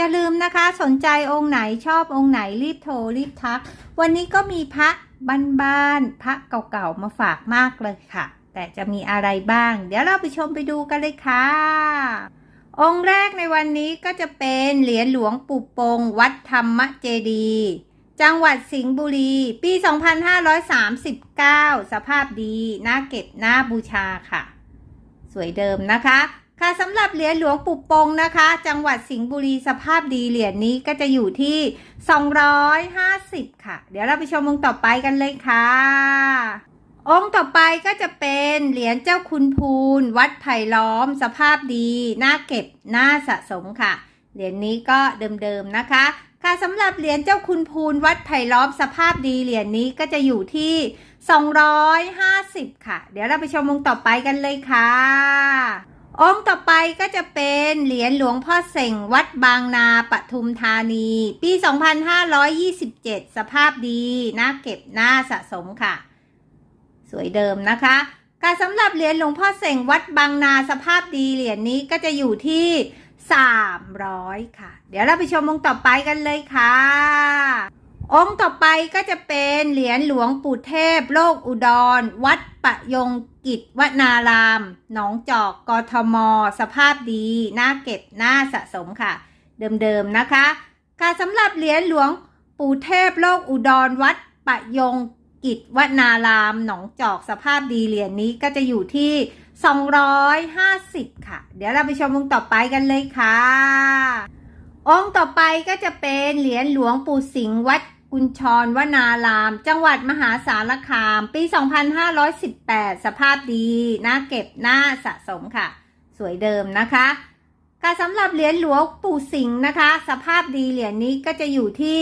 อย่าลืมนะคะสนใจองค์ไหนชอบองค์ไหนรีบโทรรีบทัก วันนี้ก็มีพระบ้านๆพระเก่าๆมาฝากมากเลยค่ะ แต่จะมีอะไรบ้าง เดี๋ยวเราไปชมไปดูกันเลยค่ะ องค์แรกในวันนี้ก็จะเป็นเหรียญหลวงปู่ปง วัดธรรมเจดีจังหวัดสิงห์บุรี ปี 2539 สภาพดี น่าเก็บ น่าบูชาค่ะ สวยเดิมนะคะ ค่ะสำหรับเหรียญหลวงปู่ปงนะคะ จังหวัดสิงห์บุรีสภาพดีเหรียญนี้ก็จะอยู่ที่ 250 ค่ะ เดี๋ยวเราไปชมองค์ต่อไปกันเลยค่ะ องค์ต่อไปก็จะเป็นเหรียญเจ้าคุณพูนวัดไผ่ล้อม สภาพดีน่าเก็บน่าสะสมค่ะ เหรียญนี้ก็เดิมๆนะคะ ค่ะสำหรับเหรียญเจ้าคุณพูนวัดไผ่ล้อมสภาพดีเหรียญนี้ก็จะอยู่ที่ 250 ค่ะ เดี๋ยวเราไปชมองค์ต่อไปกันเลยค่ะ องค์ต่อไปก็จะเป็นเหรียญหลวงพ่อเส่งวัดบางนาปทุมธานี ปี 2527 สภาพดีน่าเก็บน่าสะสมค่ะ สวยเดิมนะคะการสำหรับเหรียญหลวงพ่อเส่งวัดบางนาสภาพดีเหรียญนี้ก็จะอยู่ที่ 300 ค่ะ เดี๋ยวเราไปชมองค์ต่อไปกันเลยค่ะ องค์ต่อไปก็จะเป็นเหรียญหลวงปู่เทพ โลกอุดร วัดปะยงกิจวนาราม หนองจอก กทม สภาพดี น่าเก็บ น่าสะสมค่ะ เดิมๆนะคะ ค่ะสำหรับเหรียญหลวงปู่เทพ โลกอุดร วัดปะยงกิจวนาราม หนองจอก สภาพดีเหรียญนี้ก็จะอยู่ที่ 250 ค่ะ เดี๋ยวเราไปชมองค์ต่อไปกันเลยค่ะองค์ต่อไปก็จะเป็นเหรียญหลวงปู่สิงห์วัด กุญชรวนาราม จังหวัดมหาสารคาม ปี 2518 สภาพดีน่าเก็บน่าสะสมค่ะ สวยเดิมนะคะค่ะสำหรับเหรียญหลวงปู่สิงห์นะคะ สภาพดีเหรียญนี้ก็จะอยู่ที่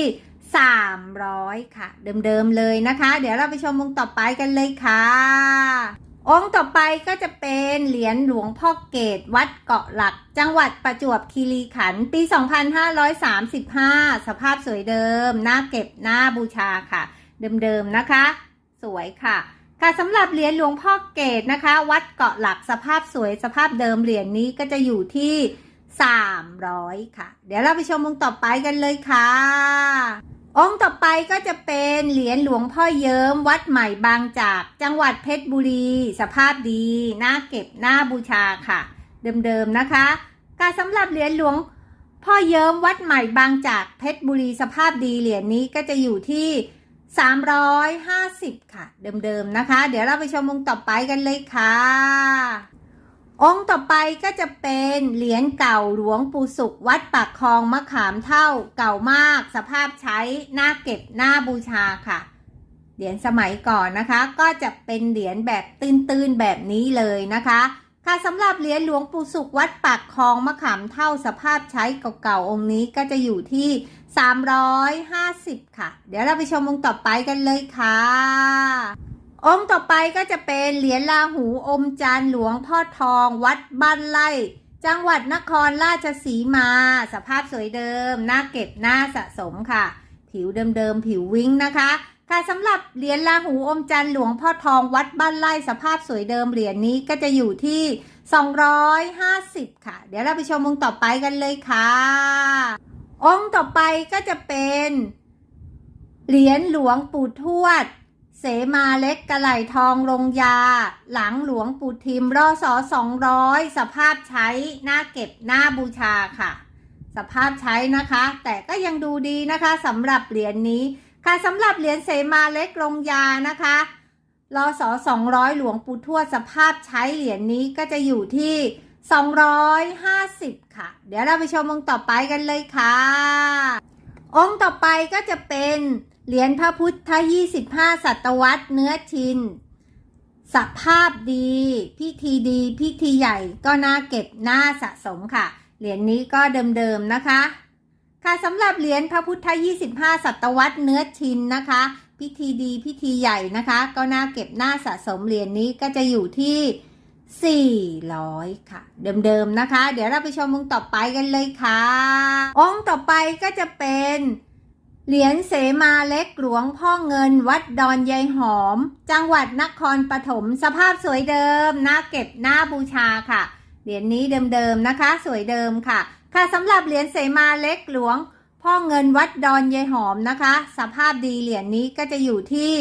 300 ค่ะ เดิมๆเลยนะคะ เดี๋ยวเราไปชมองต่อไปกันเลยค่ะ องค์ต่อไปก็จะเป็นเหรียญหลวงพ่อเกตวัดเกาะหลัก จังหวัดประจวบคีรีขันธ์ปี 2535 สภาพสวยเดิมน่าเก็บน่าบูชาค่ะ เดิมๆนะคะ สวยค่ะค่ะสำหรับเหรียญหลวงพ่อเกตนะคะ วัดเกาะหลักสภาพสวยสภาพเดิมเหรียญนี้ก็จะอยู่ที่ 300 ค่ะ เดี๋ยวเราไปชมองค์ต่อไปกันเลยค่ะ องค์ต่อไปก็จะเป็นเหรียญหลวงพ่อเยิ้มวัดใหม่บางจาก จังหวัดเพชรบุรี สภาพดีน่าเก็บน่าบูชาค่ะ เดิมๆนะคะการสำหรับเหรียญหลวงพ่อเยิ้มวัดใหม่บางจากเพชรบุรีสภาพดีเหรียญนี้ก็จะอยู่ที่ 350 ค่ะ เดิมๆนะคะ เดี๋ยวเราไปชมองค์ต่อไปกันเลยค่ะ องค์ต่อไปก็จะเป็นเหรียญเก่าหลวงปู่สุขวัดปากคลองมะขามเท่าเก่ามาก สภาพใช้น่าเก็บน่าบูชาค่ะ เหรียญสมัยก่อนนะคะ ก็จะเป็นเหรียญแบบตื้นๆแบบนี้เลยนะคะค่ะสำหรับเหรียญหลวงปู่สุขวัดปากคลองมะขามเท่าสภาพใช้เก่าๆองค์นี้ก็จะอยู่ที่ 350 ค่ะ เดี๋ยวเราไปชมองค์ต่อไปกันเลยค่ะ องค์ต่อไปก็จะเป็นเหรียญลาหูอมจันหลวงพ่อทอง วัดบ้านไร่ จังหวัดนครราชสีมา สภาพสวยเดิมหน่าเก็บหน่าสะสมค่ะ ผิวเดิมๆผิววิ้งนะคะค่ะสำหรับเหรียญลาหูอมจันทร์หลวงพ่อทองวัดบ้านไร่สภาพสวยเดิมเหรียญนี้ก็จะอยู่ที่ 250 ค่ะ เดี๋ยวเราไปชมองค์ต่อไปกันเลยค่ะ องค์ต่อไปก็จะเป็น เหรียญหลวงปู่ทวด สมาเล็กกระไหลทองลงยา หลังหลวงปู่ทิมรอสอสองร้อยสภาพใช้หน้าเก็บหน้าบูชาค่ะ สภาพใช้นะคะ แต่ก็ยังดูดีนะคะสำหรับเหรียญนี้ค่ะสำหรับเหรียญเสมาเล็กลงยานะคะรอสอสองร้อยหลวงปู่ทวดสภาพใช้เหรียญนี้ก็จะอยู่ที่ 250 ค่ะ เดี๋ยวเราไปชมองค์ต่อไปกันเลยค่ะ องค์ต่อไปก็จะเป็น เหรียญพระพุทธ 25 ศตวรรษเนื้อชิน สภาพดี พิธีดีพิธีใหญ่ก็น่าเก็บน่าสะสมค่ะ เหรียญนี้ก็เดิมๆนะคะ ค่ะสำหรับเหรียญพระพุทธ 25 ศตวรรษเนื้อชินนะคะ พิธีดีพิธีใหญ่นะคะ ก็น่าเก็บน้าสะสมเหรียญนี้ก็จะอยู่ที่400 ค่ะ เดิมๆนะคะ เดี๋ยวเราไปชมองค์ต่อไปกันเลยค่ะ องค์ต่อไปก็จะเป็น เหรียญเสมาเล็กหลวงพ่อเงินวัดดอนยายหอม จังหวัดนครปฐมสภาพสวยเดิมน่าเก็บน้าบูชาค่ะ เหรียญนี้เดิมๆนะคะ สวยเดิมค่ะ ค่ะสำหรับเหรียญเสมาเล็กหลวง พ่อเงินวัดดอนยายหอมนะคะ สภาพดีเหรียญนี้ก็จะอยู่ที่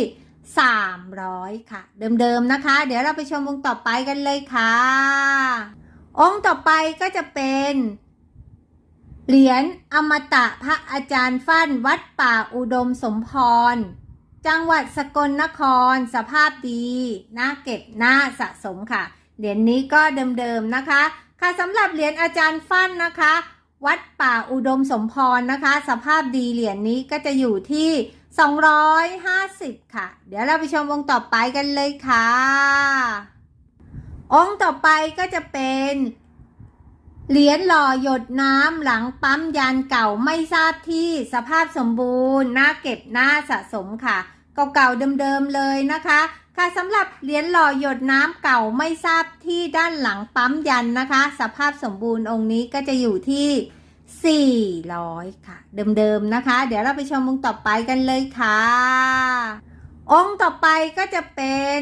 300 ค่ะ เดิมๆนะคะ เดี๋ยวเราไปชมองค์ต่อไปกันเลยค่ะ องค์ต่อไปก็จะเป็น เหรียญอมตะพระอาจารย์ฟั่นวัดป่าอุดมสมพร จังหวัดสกลนคร สภาพดีน่าเก็บน่าสะสมค่ะ เหรียญนี้ก็เดิมๆนะคะ ค่ะสำหรับเหรียญอาจารย์ฟั่นนะคะ วัดป่าอุดมสมพรนะคะ สภาพดีเหรียญนี้ก็จะอยู่ที่ 250 ค่ะ เดี๋ยวเราไปชมองค์ต่อไปกันเลยค่ะ องค์ต่อไปก็จะเป็น เหรียญหล่อหยดน้ำหลังปั๊มยานเก่าไม่ทราบที่สภาพสมบูรณ์น่าเก็บน่าสะสมค่ะ เก่าๆเดิมๆเลยนะคะ ค่ะสำหรับเหรียญหล่อหยดน้ำเก่าไม่ทราบที่ด้านหลังปั๊มยันนะคะ สภาพสมบูรณ์องค์นี้ก็จะอยู่ที่ 400 ค่ะ เดิมๆนะคะ เดี๋ยวเราไปชมองค์ต่อไปกันเลยค่ะ องค์ต่อไปก็จะเป็น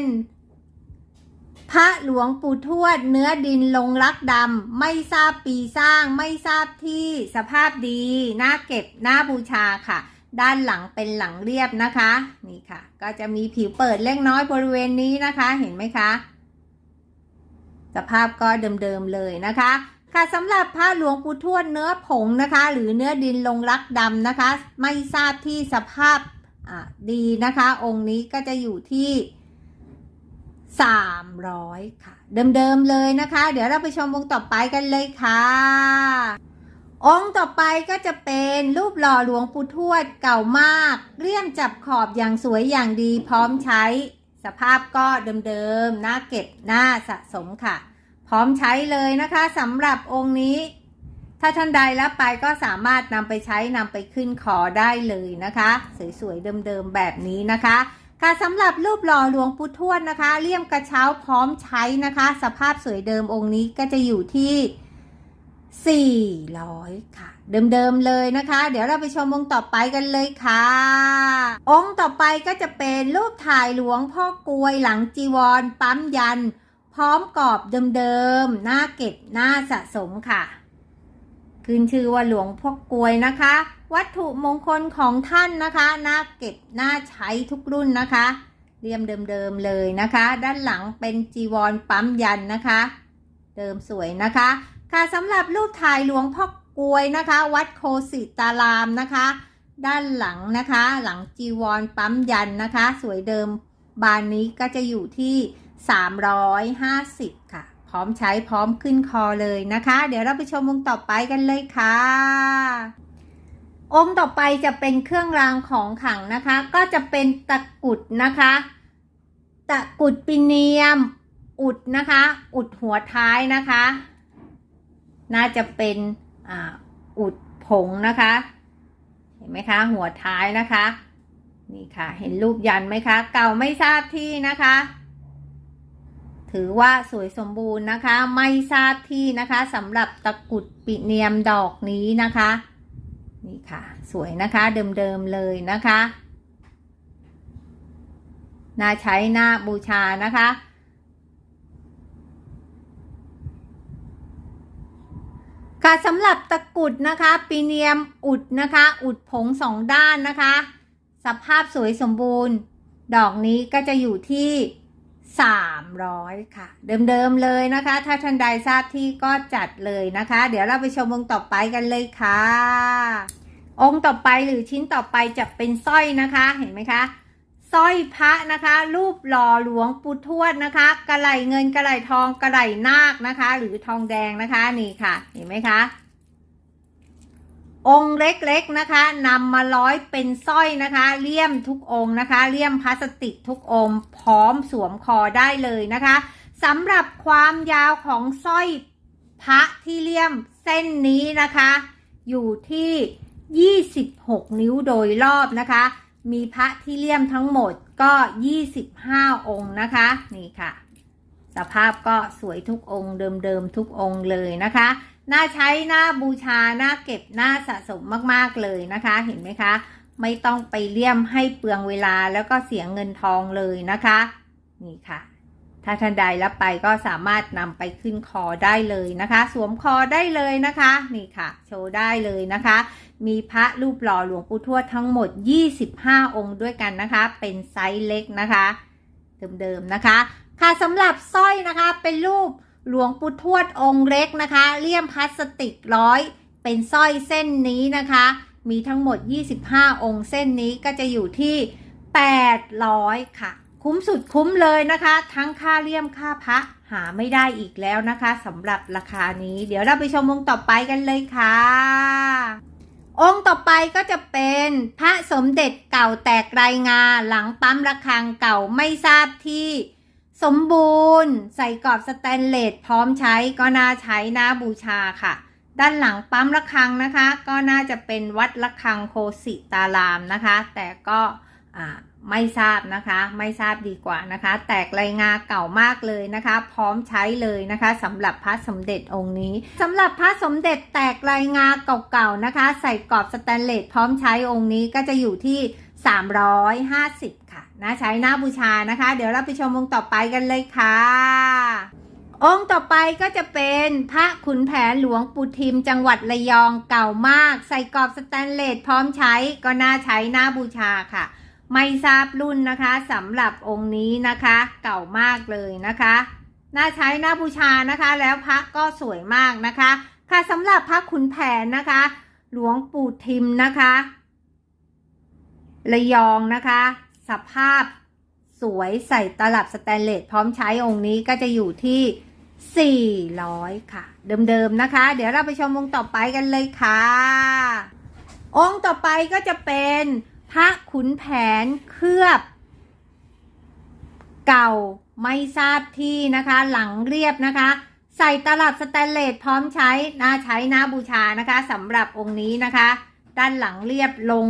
พระหลวงปู่ทวดเนื้อดินลงรักดำไม่ทราบปีสร้างไม่ทราบที่สภาพดีน่าเก็บน่าบูชาค่ะ ด้านหลังเป็นหลังเรียบนะคะ นี่ค่ะ ก็จะมีผิวเปิดเล็กน้อยบริเวณนี้นะคะเห็นไหมคะ สภาพก็เดิมๆเลยนะคะค่ะสำหรับพระหลวงปู่ทวดเนื้อผงนะคะ หรือเนื้อดินลงรักดำนะคะ ไม่ทราบที่สภาพดีนะคะ องค์นี้ก็จะอยู่ที่ 300 ค่ะ เดิมๆเลยนะคะ เดี๋ยวเราไปชมวงต่อไปกันเลยค่ะ องค์ต่อไปก็จะเป็นรูปหล่อหลวงปู่ทวดเก่ามาก เลี่ยมจับขอบอย่างสวยอย่างดีพร้อมใช้ สภาพก็เดิมๆน่าเก็บน่าสะสมค่ะ พร้อมใช้เลยนะคะสำหรับองค์นี้ ถ้าท่านใดรับไปก็สามารถนำไปใช้นำไปขึ้นคอได้เลยนะคะ สวยๆเดิมๆแบบนี้นะคะ ค่ะสำหรับรูปหล่อหลวงปู่ทวดนะคะ เลี่ยมกระเช้าพร้อมใช้นะคะ สภาพสวยเดิมองค์นี้ก็จะอยู่ที่ 400 ค่ะ เดิมๆเลยนะคะ เดี๋ยวเราไปชมองค์ต่อไปกันเลยค่ะ องค์ต่อไปก็จะเป็นรูปถ่ายหลวงพ่อกลวยหลังจีวร ปั๊มยัน พร้อมกรอบเดิมๆหน้าเก็บหน้าสะสมค่ะ ขึ้นชื่อว่าหลวงพ่อกลวยนะคะ วัตถุมงคลของท่านนะคะน่าเก็บน่าใช้ทุกรุ่นนะคะเรียมเดิมๆเลยนะคะ ด้านหลังเป็นจีวรปั๊มยันนะคะ เดิมสวยนะคะ ค่ะสำหรับรูปถ่ายหลวงพ่อกลวยนะคะ วัดโคสิตารามนะคะ ด้านหลังนะคะ หลังจีวรปั๊มยันนะคะ สวยเดิมบานนี้ก็จะอยู่ที่ 350 ค่ะ ร้อมใช้พร้อมขึ้นคอเลยนะคะ เดี๋ยวเราไปชมองค์ต่อไปกันเลยค่ะ องค์ต่อไปจะเป็นเครื่องรางของขลังนะคะ ก็จะเป็นตะกุดนะคะ ตะกุดปิเนียม อุดนะคะ อุดหัวท้ายนะคะ น่าจะเป็นออุดผงนะคะ เห็นไหมคะ หัวท้ายนะคะ นี่ค่ะ เห็นรูปยันไหมคะ เก่าไม่ทราบที่นะคะ ถือว่าสวยสมบูรณ์นะคะ ไม่ทราบที่นะคะสำหรับตะกุดปิเนียมดอกนี้นะคะ นี่ค่ะ สวยนะคะเดิมๆเลยนะคะน่าใช้น่าบูชานะคะ ค่ะสำหรับตะกุดนะคะปีเนียมอุดนะคะ อุดผงสองด้านนะคะ สภาพสวยสมบูรณ์ ดอกนี้ก็จะอยู่ที่ 300 ค่ะ เดิมๆเลยนะคะ ถ้าท่านใดทราบที่ก็จัดเลยนะคะ เดี๋ยวเราไปชมองค์ต่อไปกันเลยค่ะ องค์ต่อไปหรือชิ้นต่อไปจะเป็นสร้อยนะคะเห็นไหมคะสร้อยพระนะคะ รูปหล่อหลวงปู่ทวดนะคะกระไหลเงินกระไหลทองกระไหลนาคนะคะ หรือทองแดงนะคะนี่ค่ะ เห็นไหมคะ องค์เล็กๆนะคะนำมาร้อยเป็นสร้อยนะคะเลี่ยมทุกองค์นะคะเลี่ยมพลาสติกทุกองค์พร้อมสวมคอได้เลยนะคะสำหรับความยาวของสร้อยพระที่เลี่ยมเส้นนี้นะคะ อยู่ที่ 26 นิ้วโดยรอบนะคะ มีพระที่เลี่ยมทั้งหมดก็ 25 องค์นะคะ นี่ค่ะ สภาพก็สวยทุกองค์เดิมๆทุกองค์เลยนะคะ น่าใช้น่าบูชาน่าเก็บน่าสะสมมากๆเลยนะคะ เห็นไหมคะ ไม่ต้องไปเลี่ยมให้เปลืองเวลาแล้วก็เสียเงินทองเลยนะคะ นี่ค่ะ ถ้าท่านใดรับไปก็สามารถนำไปขึ้นคอได้เลยนะคะ สวมคอได้เลยนะคะ นี่ค่ะ โชว์ได้เลยนะคะ มีพระรูปหล่อหลวงปู่ทวดทั้งหมด 25 องค์ด้วยกันนะคะ เป็นไซส์เล็กนะคะ เดิมๆนะคะ ค่ะสำหรับสร้อยนะคะเป็นรูป หลวงปู่ทวดองค์เล็กนะคะเลี่ยมพลาสติกร้อยเป็นสร้อยเส้นนี้นะคะ มีทั้งหมด 25 องค์เส้นนี้ก็จะอยู่ที่ 800 ค่ะ คุ้มสุดคุ้มเลยนะคะ ทั้งค่าเลี่ยมค่าพระหาไม่ได้อีกแล้วนะคะสำหรับราคานี้ เดี๋ยวเราไปชมองค์ต่อไปกันเลยค่ะ องค์ต่อไปก็จะเป็นพระสมเด็จเก่าแตกรายงาหลังปั๊มระฆังเก่าไม่ทราบที่ สมบูรณ์ ใส่กรอบสแตนเลสพร้อมใช้ก็น่าใช้น่าบูชาค่ะ ด้านหลังปั๊มระฆังนะคะ ก็น่าจะเป็นวัดระฆังโคสิตารามนะคะ แต่ก็ไม่ทราบนะคะ ไม่ทราบดีกว่านะคะ แตกรายงาเก่ามากเลยนะคะ พร้อมใช้เลยนะคะสำหรับพระสมเด็จองค์นี้สำหรับพระสมเด็จแตกรายงาเก่าๆนะคะ ใส่กรอบสแตนเลสพร้อมใช้องค์นี้ก็จะอยู่ที่ 350 ค่ะ นะใช้หน้าบูชานะคะ เดี๋ยวเราไปชมองค์ต่อไปกันเลยค่ะ องค์ต่อไปก็จะเป็นพระขุนแผนหลวงปู่ทิม จังหวัดระยองเก่ามาก ใส่กรอบสแตนเลสพร้อมใช้ก็น่าใช้หน้าบูชาค่ะ ไม่ทราบรุ่นนะคะสำหรับองค์นี้นะคะ เก่ามากเลยนะคะน่าใช้หน้าบูชานะคะ แล้วพระก็สวยมากนะคะ ค่ะสำหรับพระขุนแผนนะคะ หลวงปู่ทิมนะคะ ระยองนะคะ สภาพสวยใส่ตลับสแตนเลสพร้อมใช้องค์นี้ก็จะอยู่ที่ 400 ค่ะ เดิมๆนะคะ เดี๋ยวเราไปชมองค์ต่อไปกันเลยค่ะ องค์ต่อไปก็จะเป็นพระขุนแผนเคลือบ เก่าไม่ทราบที่นะคะ หลังเรียบนะคะ ใส่ตลับสแตนเลสพร้อมใช้น่าใช้น่าบูชานะคะสำหรับองค์นี้นะคะ ด้านหลังเรียบลง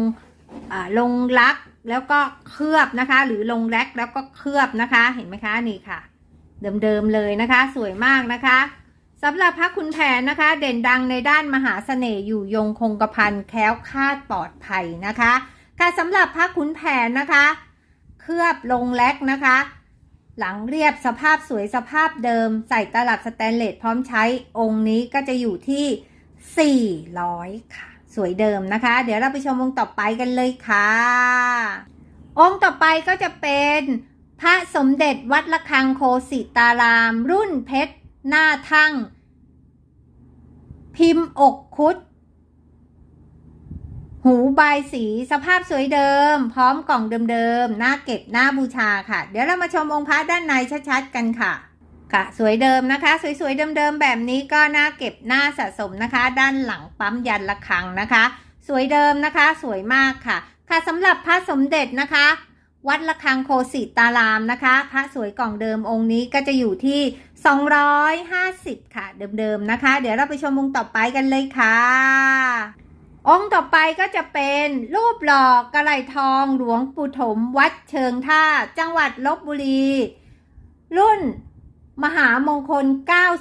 อ่าลงลัก แล้วก็เคลือบนะคะ หรือลงแร็กแล้วก็เคลือบนะคะ เห็นไหมคะนี่ค่ะ เดิมๆเลยนะคะ สวยมากนะคะสำหรับพระคุณแผนนะคะ เด่นดังในด้านมหาเสน่ห์อยู่ยงคงกระพันแคล้วคาดปลอดภัยนะคะค่ะสำหรับพระขุนแผนนะคะ เคลือบลงแร็กนะคะ หลังเรียบสภาพสวยสภาพเดิม ใส่ตลับสแตนเลสพร้อมใช้องค์นี้ก็จะอยู่ที่ 400 ค่ะ สวยเดิมนะคะ เดี๋ยวเราไปชมองค์ต่อไปกันเลยค่ะ องค์ต่อไปก็จะเป็นพระสมเด็จวัดระฆังโคสิตาราม รุ่นเพชรหน้าทั่งพิมพ์อกคุด หูใบาสีสภาพสวยเดิม พร้อมกล่องเดิมๆหน้าเก็บหน้าบูชาค่ะ เดี๋ยวเรามาชมองค์พระด้านในชัดๆกันค่ะ ค่ะ สวยเดิมนะคะ สวยๆเดิมๆแบบนี้ก็น่าเก็บหน้าสะสมนะคะ ด้านหลังปั๊มยันระฆังนะคะ สวยเดิมนะคะ สวยมากค่ะ ค่ะสำหรับพระสมเด็จนะคะ วัดระฆังโคสิตารามนะคะ พระสวยกล่องเดิมองค์นี้ก็จะอยู่ที่ 250 ค่ะ เดิมๆนะคะ เดี๋ยวเราไปชมองค์ต่อไปกันเลยค่ะองค์ต่อไปก็จะเป็นรูปหล่อกระไหลทองหลวงปู่ถมวัดเชิงท่า จังหวัดลบบุรี รุ่น มหามงคล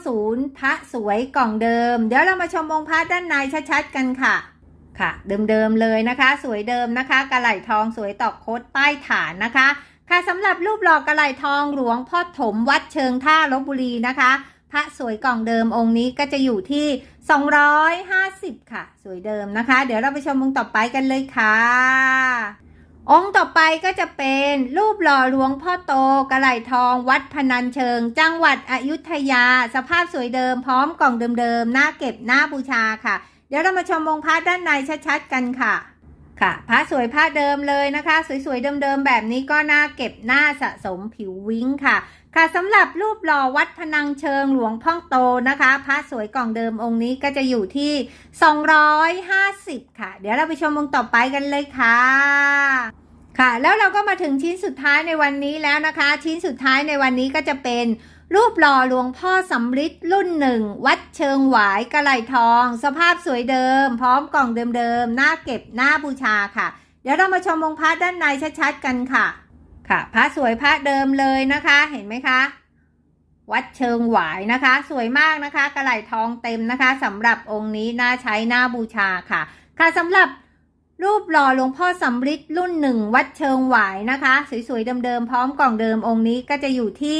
90 พระสวยกล่องเดิม เดี๋ยวเรามาชมองค์พระด้านในชัดๆกันค่ะ ค่ะ เดิมๆเลยนะคะ สวยเดิมนะคะ กระไหลทองสวยตอกโคดใต้ฐานนะคะ ค่ะสำหรับรูปหล่อกระไหลทองหลวงพ่อถมวัดเชิงท่าลบบุรีนะคะ พระสวยกล่องเดิมองค์นี้ก็จะอยู่ที่ 250 ค่ะ สวยเดิมนะคะ เดี๋ยวเราไปชมองค์ต่อไปกันเลยค่ะ องค์ต่อไปก็จะเป็นรูปหล่อหลวงพ่อโตกระไหลทองวัดพนัญเชิง จังหวัดอยุธยา สภาพสวยเดิมพร้อมกล่องเดิมๆหน้าเก็บหน้าบูชาค่ะ เดี๋ยวเรามาชมองค์พระด้านในชัดๆกันค่ะ ค่ะพระสวยพระเดิมเลยนะคะ สวยๆ เดิมๆ แบบนี้ก็น่าเก็บหน้าสะสมผิววิ้งค่ะ ค่ะสำหรับรูปหล่อวัดพนังเชิงหลวงพ่องโตนะคะพระสวยกล่องเดิมองค์นี้ก็จะอยู่ที่ 250 ค่ะ เดี๋ยวเราไปชมองค์ต่อไปกันเลยค่ะค่ะ แล้วเราก็มาถึงชิ้นสุดท้ายในวันนี้แล้วนะคะ ชิ้นสุดท้ายในวันนี้ก็จะเป็น รูปหล่อหลวงพ่อสำริดรุ่นหนึ่ง วัดเชิงหวายกระไหลทอง สภาพสวยเดิม พร้อมกล่องเดิมๆหน้าเก็บหน้าบูชาค่ะ เดี๋ยวเรามาชมองค์พระด้านในชัดๆกันค่ะ ค่ะ พระสวยพระเดิมเลยนะคะ เห็นไหมคะ วัดเชิงหวายนะคะ สวยมากนะคะกระไหลทองเต็มนะคะสำหรับองค์นี้น่าใช้น่าบูชาค่ะ ค่ะสำหรับรูปหล่อหลวงพ่อสำริดรุ่นหนึ่งวัดเชิงหวายนะคะ สวยๆเดิมๆพร้อมกล่องเดิมองค์นี้ก็จะอยู่ที่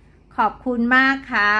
ขอบคุณมากค่ะ